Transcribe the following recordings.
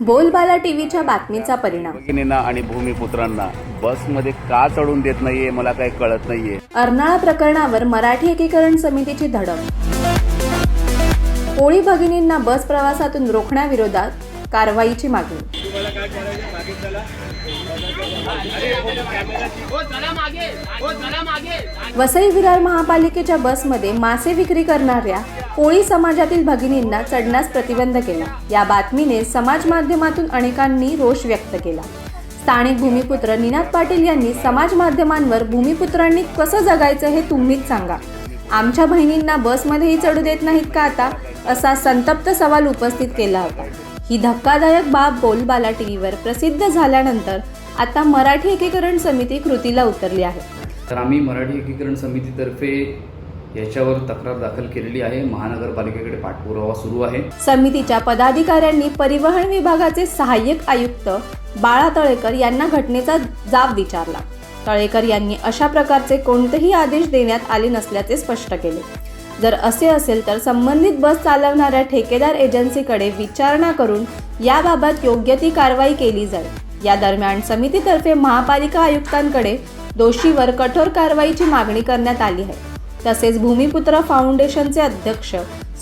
बोलबाला टीव्हीच्या बातमीचा परिणाम. भगिनींना आणि भूमिपुत्रांना बसमध्ये का चढून देत नाहीये मला काही कळत नाहीये. अर्नाळा प्रकरणावर मराठी एकीकरण समितीची धडक. कोळी भगिनींना बस प्रवासातून रोखण्याविरोधात कारवाईची मागणी. वसई विरार महापालिकेच्या बसमध्ये मासे विक्री करणाऱ्या कोळी समाजातील भगिनींना चढण्यास प्रतिबंध केला. या बातमीने समाज माध्यमातून अनेकांनी रोष व्यक्त केला. स्थानिक भूमिपुत्र निनाद पाटील यांनी समाज माध्यमांवर भूमिपुत्रांनी कसं जगायचं हे तुम्हीच सांगा. आमच्या बहिणींना बसमध्येही चढू देत नाहीत का आता? असा संतप्त सवाल उपस्थित केला होता. ही धक्कादायक बाब बोलबाला टीव्हीवर प्रसिद्ध झाल्यानंतर आता मराठी एकीकरण समिती कृतीला उतरली आहे. तर आम्ही मराठी एकीकरण समितीतर्फे याच्यावर तक्रार दाखल केलेली आहे. महानगरपालिकेकडे पाठपुरावा सुरू आहे. समितीच्या पदाधिकाऱ्यांनी परिवहन विभागाचे सहाय्यक आयुक्त बाळा तळेकर यांना घटनेचा जाब विचारला. तळेकर यांनी अशा प्रकारचे कोणतेही आदेश देण्यात आले नसल्याचे स्पष्ट केले. जर असे असेल तर संबंधित बस चालवणाऱ्या ठेकेदार एजन्सीकडे विचारणा करून याबाबत योग्य ती कारवाई केली जाईल. या दरम्यान समितीतर्फे महापालिका आयुक्तांकडे दोषीवर कठोर कारवाईची मागणी करण्यात आली आहे. तसेच भूमिपुत्र फाउंडेशनचे अध्यक्ष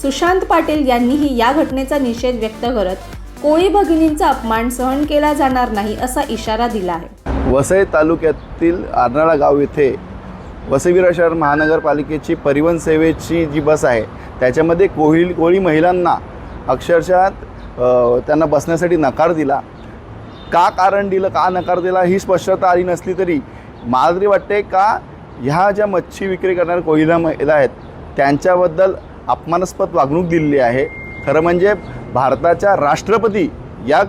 सुशांत पाटील यांनीही या घटनेचा निषेध व्यक्त करत कोळी भगिनींचा अपमान सहन केला जाणार नाही असा इशारा दिला आहे. वसई तालुक्यातील आरनाळा गाव येथे वसईविरा शहर महानगरपालिकेची परिवहन सेवेची जी बस आहे त्याच्यामध्ये कोळी कोळी महिलांना अक्षरशः त्यांना बसण्यासाठी नकार दिला. का कारण दिलं का नकार दिला ही स्पष्टता आली नसली तरी मला तरी वाटते का ह्या ज्या मच्छी विक्री करणाऱ्या कोहिला महिला आहेत त्यांच्याबद्दल अपमानास्पद वागणूक दिलेली आहे. खरं म्हणजे भारताच्या राष्ट्रपती या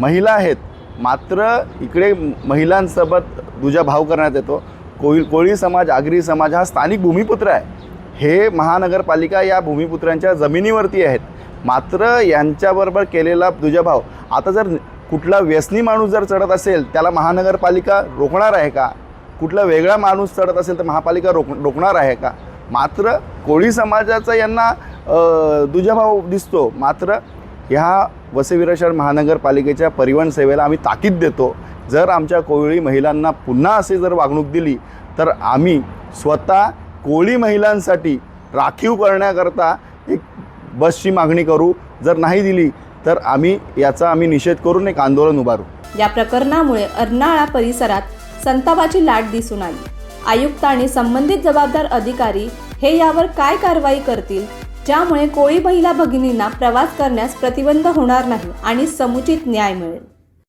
महिला आहेत मात्र इकडे महिलांसोबत दुजाभाव करण्यात येतो. कोळी कोळी समाज आगरी समाज हा स्थानिक भूमिपुत्र आहे. हे महानगरपालिका या भूमिपुत्रांच्या जमिनीवरती आहेत. मात्र यांच्याबरोबर केलेला दुजाभाव आता जर कुठला व्यसनी माणूस जर चढत असेल त्याला महानगरपालिका रोखणार आहे का? कुठला वेगळा माणूस चढत असेल तर महापालिका रोक रोखणार आहे का? मात्र कोळी समाजाचा यांना दुजाभाव दिसतो. मात्र ह्या वसईविरा शहर महानगरपालिकेच्या परिवहन सेवेला आम्ही ताकीद देतो. जर आमच्या कोळी महिलांना पुन्हा असे जर वागणूक दिली तर आम्ही स्वतः कोळी महिलांसाठी राखीव करण्याकरता एक बसची मागणी करू. जर नाही दिली तर आम्ही याचा आम्ही निषेध करून एक आंदोलन उभारू. या प्रकरणामुळे अर्नाळा परिसरात संतापाची लाट दिसून आली. आयुक्त आणि संबंधित जबाबदार अधिकारी हे यावर काय कारवाई करतील? ज्यामुळे कोळी महिला भगिनींना प्रवास करण्यास प्रतिबंध होणार नाही आणि समुचित न्याय मिळेल.